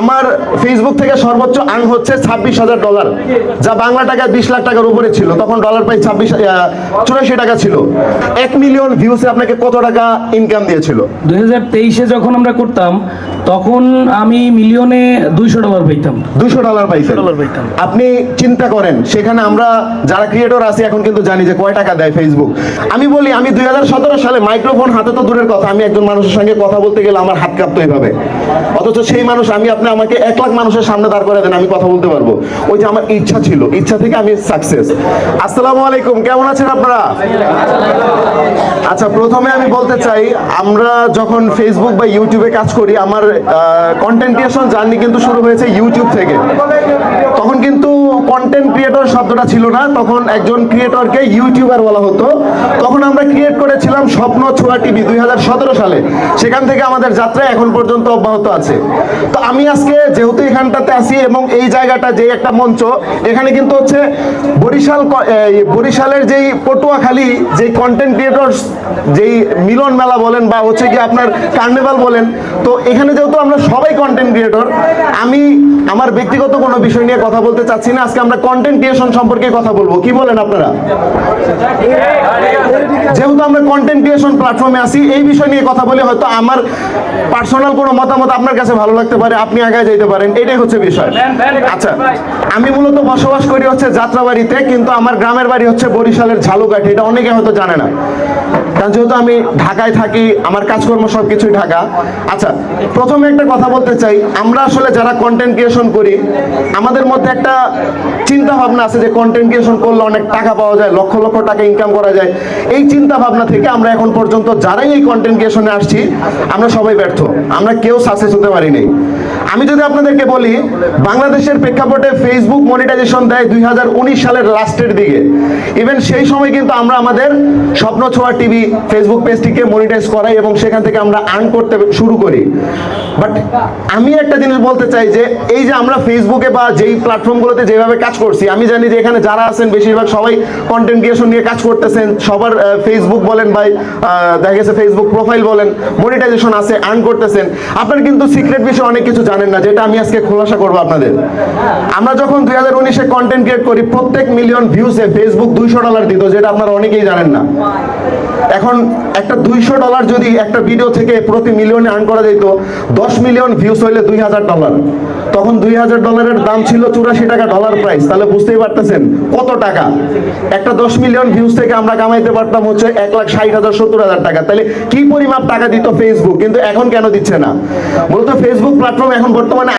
আমার ফেসবুক থেকে সর্বোচ্চ আর্ন হচ্ছে ছাব্বিশ হাজার ডলার যা বাংলা টাকায় বিশ লাখ টাকার উপরে ছিল। তখন ডলার প্রায় ছাব্বিশ চুরাশি টাকা ছিল। এক মিলিয়ন ভিউসে আপনাকে কত টাকা ইনকাম দিয়েছিল? দুই হাজার তেইশে যখন আমরা করতাম তখন আমি মিলিয়নে দুইশো ডলার পাইতাম। দুশো ডলার পাইছেন ডলার পাইতাম। আপনি চিন্তা করেন সেখানে আমরা যারা ক্রিয়েটর আছি এখন কিন্তু জানি যে কয় টাকা দেয় ফেসবুক আমি বলি আমি দুই হাজার সতেরো সালে মাইক্রোফোন হাতে তো দূরের কথা আমি একজন মানুষের সঙ্গে কথা বলতে গেলে আমার হাত কাঁপতো এইভাবে অথচ সেই মানুষ আমি, আপনি আমাকে এক লাখ মানুষের সামনে দাঁড় করে দেন, আমি কথা বলতে পারব। ওই যে আমার ইচ্ছা ছিল, ইচ্ছা থেকে আমি সাকসেস আসসালামু আলাইকুম, কেমন আছেন আপনারা? আচ্ছা প্রথমে আমি বলতে চাই, আমরা যখন ফেসবুক বা ইউটিউবে কাজ করি, আমার কন্টেন্ট ক্রিয়েশন জার্নি কিন্তু শুরু হয়েছে ইউটিউব থেকে। তখন কিন্তু কন্টেন্ট ক্রিয়েটর শব্দটা ছিল না। তখন একজন ক্রিয়েটরকে ইউটিউবার বলা হতো। তখন আমরা ক্রিয়েট করেছিলাম স্বপ্ন ছোঁয়া টিভি দুই হাজার সতেরো সালে। সেখান থেকে আমাদের যাত্রা এখন পর্যন্ত অব্যাহত আছে। তো আমি আজকে যেহেতু এখানটাতে আসি এবং এই জায়গাটা যে একটা মঞ্চ, এখানে কিন্তু হচ্ছে বরিশাল বরিশালের যেই পটুয়াখালী, যেই কন্টেন্ট ক্রিয়েটর যেই মিলন মেলা বলেন বা হচ্ছে কি আপনার কার্নিভাল বলেন, তো এখানে যেহেতু আমরা সবাই কন্টেন্ট ক্রিয়েটর আমি আমার ব্যক্তিগত কোনো বিষয় নিয়ে কথা বলতে চাচ্ছি না। আজকে আমরা কন্টেন্ট ক্রিয়েশন সম্পর্কে কথা বলব। কি বলেন আপনারা? যেহেতু আমরা কন্টেন্ট ক্রিয়েশন প্ল্যাটফর্মে আছি, এই বিষয় নিয়ে কথা বলে হয়তো আমার পার্সোনাল কোনো মতামত আপনার কাছে ভালো লাগতে পারে, আপনি আগে যেতে পারেন। এটাই হচ্ছে বিষয়। আচ্ছা আমি মূলত বসবাস করি হচ্ছে যাত্রাবাড়িতে, কিন্তু আমার গ্রামের বাড়ি হচ্ছে বরিশালের ঝালুকাঠি। এটা অনেকে হয়তো জানে না। কারণ যেহেতু আমি ঢাকায় থাকি, আমার কাজকর্ম সব কিছুই ঢাকা। আচ্ছা প্রথমে একটা কথা বলতে চাই। আমরা আসলে যারা কন্টেন্ট ক্রিয়েশন করি, আমাদের মধ্যে একটা চিন্তা ভাবনা আছে যে কন্টেন্ট ক্রিয়েশন করলে অনেক টাকা পাওয়া যায়, লক্ষ লক্ষ টাকা ইনকাম করা যায়। এই চিন্তা ভাবনা থেকে আমরা এখন পর্যন্ত যারাই এই কন্টেন্ট ক্রিয়েশনে আসছি, আমরা সবাই ব্যর্থ। আমরা কেউ সাকসেস হতে পারিনি। আমি যদি আপনাদেরকে বলি, বাংলাদেশের প্রেক্ষাপটে ফেসবুক মনিটাইজেশন দেয় দুই হাজার উনিশ সালের লাস্টের দিকে। ইভেন সেই সময় কিন্তু আমরা আমাদের স্বপ্ন ছোঁয়া টিভি ফেসবুক পেজটিকে মনিটাইজ করাই এবং সেখান থেকে আমরা আর্ন করতে শুরু করি। বাট আমি একটা জিনিস বলতে চাই যে, এই যে আমরা ফেসবুকে বা যেই প্ল্যাটফর্মগুলোতে যেভাবে কাজ করছি, আমি জানি যে এখানে যারা আছেন, বেশিরভাগ সবাই কন্টেন্ট ক্রিয়েশন নিয়ে কাজ করতেছেন। সবার ফেসবুক বলেন বা দেখা গেছে ফেসবুক প্রোফাইল বলেন মনিটাইজেশন আছে আর্ন করতেছেন। আপনার কিন্তু সিক্রেট বিষয়ে অনেক কিছু জানেন না, যেটা আমি আজকে খোলাসা করব আপনাদের। আমরা যখন দুই হাজার উনিশে কন্টেন্ট ক্রিয়েট করি, প্রত্যেক মিলিয়ন ভিউসে ফেসবুক দুইশো ডলার দিত, যেটা আপনারা অনেকেই জানেন না। এখন একটা দুইশো ডলার যদি একটা ভিডিও থেকে প্রতি মিলিয়নে আর্ন করা যেত, দশ মিলিয়ন ভিউস হইলে দুই হাজার ডলার তখন দুই হাজার ডলারের দাম ছিল চুরাশি টাকা ডলার প্রাইস তাহলে বুঝতেই পারতেছেন কত টাকা। একটা দশ মিলিয়ন ভিউস থেকে আমরা কামাইতে পারতাম হচ্ছে এক লাখ ষাট হাজার সত্তর হাজার টাকা। তাহলে কি পরিমাপ টাকা দিত ফেসবুক কিন্তু এখন কেন দিচ্ছে না? মূলত ফেসবুক প্ল্যাটফর্ম এখন বর্তমানে